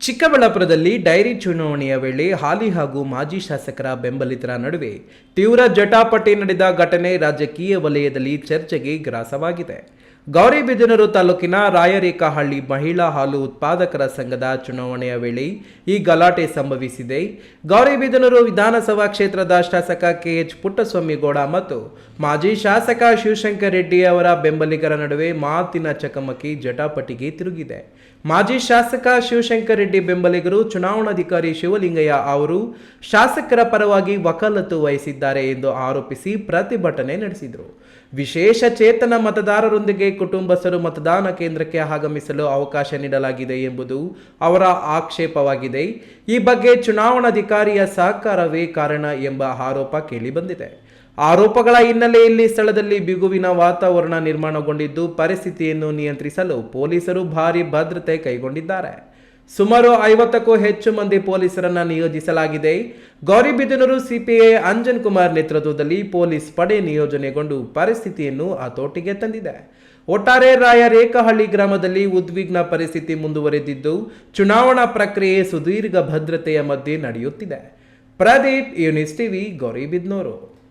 ಚಿಕ್ಕಬಳ್ಳಾಪುರದಲ್ಲಿ ಡೈರಿ ಚುನಾವಣೆಯ ವೇಳೆ ಹಾಲಿ ಹಾಗೂ ಮಾಜಿ ಶಾಸಕರ ಬೆಂಬಲಿತರ ನಡುವೆ ತೀವ್ರ ಜಟಾಪಟಿ ನಡೆದ ಘಟನೆ ರಾಜಕೀಯ ವಲಯದಲ್ಲಿ ಚರ್ಚೆಗೆ ಗ್ರಾಸವಾಗಿದೆ. ಗೌರಿಬಿದನೂರು ತಾಲೂಕಿನ ರಾಯರೇಖಹಳ್ಳಿ ಮಹಿಳಾ ಹಾಲು ಉತ್ಪಾದಕರ ಸಂಘದ ಚುನಾವಣೆಯ ವೇಳೆ ಈ ಗಲಾಟೆ ಸಂಭವಿಸಿದೆ. ಗೌರಿಬಿದನೂರು ವಿಧಾನಸಭಾ ಕ್ಷೇತ್ರದ ಶಾಸಕ ಕೆಎಚ್ ಪುಟ್ಟಸ್ವಾಮಿಗೌಡ ಮತ್ತು ಮಾಜಿ ಶಾಸಕ ಶಿವಶಂಕರ್ ರೆಡ್ಡಿ ಅವರ ಬೆಂಬಲಿಗರ ನಡುವೆ ಮಾತಿನ ಚಕಮಕಿ ಜಟಾಪಟಿಗೆ ತಿರುಗಿದೆ. ಮಾಜಿ ಶಾಸಕ ಶಿವಶಂಕರ್ ರೆಡ್ಡಿ ಬೆಂಬಲಿಗರು ಚುನಾವಣಾಧಿಕಾರಿ ಶಿವಲಿಂಗಯ್ಯ ಅವರು ಶಾಸಕರ ಪರವಾಗಿ ವಕಾಲತ್ತು ವಹಿಸಿದ್ದಾರೆ ಎಂದು ಆರೋಪಿಸಿ ಪ್ರತಿಭಟನೆ ನಡೆಸಿದರು. ವಿಶೇಷ ಚೇತನ ಮತದಾರರೊಂದಿಗೆ ಕುಟುಂಬಸ್ಥರು ಮತದಾನ ಕೇಂದ್ರಕ್ಕೆ ಆಗಮಿಸಲು ಅವಕಾಶ ನೀಡಲಾಗಿದೆ ಎಂಬುದು ಅವರ ಆಕ್ಷೇಪವಾಗಿದೆ. ಈ ಬಗ್ಗೆ ಚುನಾವಣಾಧಿಕಾರಿಯ ಸಹಕಾರವೇ ಕಾರಣ ಎಂಬ ಆರೋಪ ಕೇಳಿಬಂದಿದೆ. ಆರೋಪಗಳ ಹಿನ್ನೆಲೆಯಲ್ಲಿ ಸ್ಥಳದಲ್ಲಿ ಬಿಗುವಿನ ವಾತಾವರಣ ನಿರ್ಮಾಣಗೊಂಡಿದ್ದು ಪರಿಸ್ಥಿತಿಯನ್ನು ನಿಯಂತ್ರಿಸಲು ಪೊಲೀಸರು ಭಾರಿ ಭದ್ರತೆ ಕೈಗೊಂಡಿದ್ದಾರೆ. ಸುಮಾರು ಐವತ್ತಕ್ಕೂ ಹೆಚ್ಚು ಮಂದಿ ಪೊಲೀಸರನ್ನ ನಿಯೋಜಿಸಲಾಗಿದೆ. ಗೌರಿಬಿದನೂರು ಸಿಪಿಐ ಅಂಜನ್ ಕುಮಾರ್ ನೇತೃತ್ವದಲ್ಲಿ ಪೊಲೀಸ್ ಪಡೆ ನಿಯೋಜನೆಗೊಂಡು ಪರಿಸ್ಥಿತಿಯನ್ನು ಹತೋಟಿಗೆ ತಂದಿದೆ. ಒಟ್ಟಾರೆ ರಾಯ ರಾಯರೇಖಹಳ್ಳಿ ಗ್ರಾಮದಲ್ಲಿ ಉದ್ವಿಗ್ನ ಪರಿಸ್ಥಿತಿ ಮುಂದುವರೆದಿದ್ದು, ಚುನಾವಣಾ ಪ್ರಕ್ರಿಯೆ ಸುದೀರ್ಘ ಭದ್ರತೆಯ ಮಧ್ಯೆ ನಡೆಯುತ್ತಿದೆ. ಪ್ರದೀಪ್, ಯೂನಿಸ್ ಟಿವಿ ಗೌರಿಬಿದ್ನೂರು